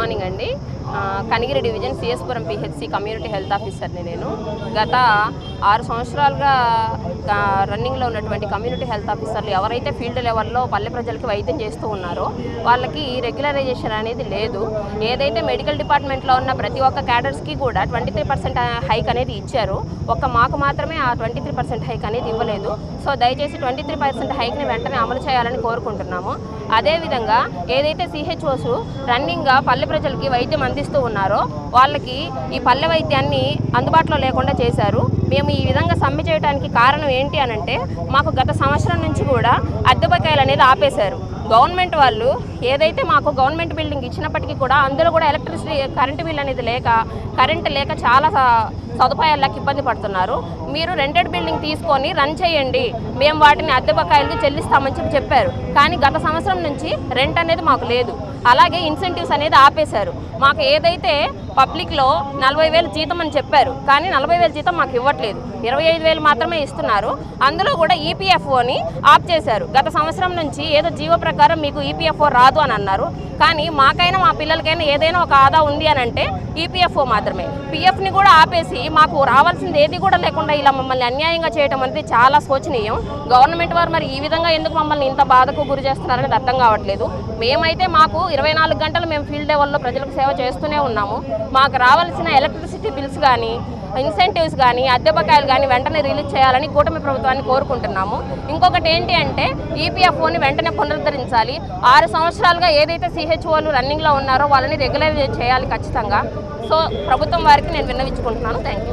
Morning అండి. Kanigiri division CSPuram PHC community health ఆఫీసర్ని నేను. గత ఆరు సంవత్సరాలుగా రన్నింగ్లో ఉన్నటువంటి కమ్యూనిటీ హెల్త్ ఆఫీసర్లు ఎవరైతే ఫీల్డ్ లెవెల్లో పల్లె ప్రజలకి వైద్యం చేస్తూ ఉన్నారో వాళ్ళకి రెగ్యులరైజేషన్ అనేది లేదు. ఏదైతే మెడికల్ డిపార్ట్మెంట్లో ఉన్న ప్రతి ఒక్క క్యాడర్స్కి కూడా ట్వంటీ త్రీ పర్సెంట్ హైక్ అనేది ఇచ్చారు. ఒక్క మాకు మాత్రమే ఆ ట్వంటీ త్రీ పర్సెంట్ హైక్ అనేది ఇవ్వలేదు. సో దయచేసి ట్వంటీ త్రీ పర్సెంట్ హైక్ని వెంటనే అమలు చేయాలని కోరుకుంటున్నాము. అదేవిధంగా ఏదైతే సిహెచ్ఓస్ రన్నింగ్గా పల్లె ప్రజలకి వైద్యం అందిస్తూ ఉన్నారో వాళ్ళకి ఈ పల్లె వైద్యాన్ని అందుబాటులో లేకుండా చేశారు. మేము ఈ విధంగా సమ్మె చేయడానికి కారణం ఏంటి అనంటే మాకు గత సంవత్సరం నుంచి కూడా అద్దె బకాయిలు అనేది ఆపేశారు. గవర్నమెంట్ వాళ్ళు ఏదైతే మాకు గవర్నమెంట్ బిల్డింగ్ ఇచ్చినప్పటికీ కూడా అందులో కూడా ఎలక్ట్రిసిటీ కరెంటు బిల్ అనేది లేక కరెంట్ లేక చాలా సదుపాయాలకు ఇబ్బంది పడుతున్నారు. మీరు రెంటెడ్ బిల్డింగ్ తీసుకొని రన్ చేయండి. మేము వాటిని అద్దె బకాయిలు చెల్లిస్తామని చెప్పి చెప్పారు. కానీ గత సంవత్సరం నుంచి రెంట్ అనేది మాకు లేదు. అలాగే ఇన్సెంటివ్స్ అనేది ఆపేశారు. మాకు ఏదైతే పబ్లిక్లో నలభై వేలు జీతం అని చెప్పారు. కానీ నలభై వేలు జీతం మాకు ఇవ్వట్లేదు. ఇరవై ఐదు వేలు మాత్రమే ఇస్తున్నారు. అందులో కూడా ఈపీఎఫ్ఓని ఆఫ్ చేశారు. గత సంవత్సరం నుంచి ఏదో జీవో ప్రకారం మీకు ఈపీఎఫ్ఓ రాదు అని అన్నారు. కానీ మాకైనా మా పిల్లలకైనా ఏదైనా ఒక ఆదా ఉంది అని అంటే ఈపీఎఫ్ఓ మాత్రమే. పిఎఫ్ని కూడా ఆపేసి మాకు రావాల్సింది ఏది కూడా లేకుండా ఇలా మమ్మల్ని అన్యాయంగా చేయడం అనేది చాలా శోచనీయం. గవర్నమెంట్ వారు మరి ఈ విధంగా ఎందుకు మమ్మల్ని ఇంత బాధకు గురి చేస్తున్నారనేది అర్థం కావట్లేదు. మేమైతే మాకు ఇరవై నాలుగు గంటలు మేము ఫీల్డ్ లెవెల్లో ప్రజలకు సేవ చేస్తూనే ఉన్నాము. మాకు రావాల్సిన ఎలక్ట్రిసిటీ బిల్స్ కానీ ఇన్సెంటివ్స్ కానీ అద్దె బకాయిలు కానీ వెంటనే రిలీజ్ చేయాలని కూటమి ప్రభుత్వాన్ని కోరుకుంటున్నాము. ఇంకొకటి ఏంటి అంటే ఈపీఎఫ్ఓని వెంటనే పునరుద్ధరించాలి. ఆరు సంవత్సరాలుగా ఏదైతే సిహెచ్ఓలు రన్నింగ్లో ఉన్నారో వాళ్ళని రెగ్యులర్ చేయాలి ఖచ్చితంగా. సో ప్రభుత్వం వారికి నేను విన్నవించుకుంటున్నాను. Thank you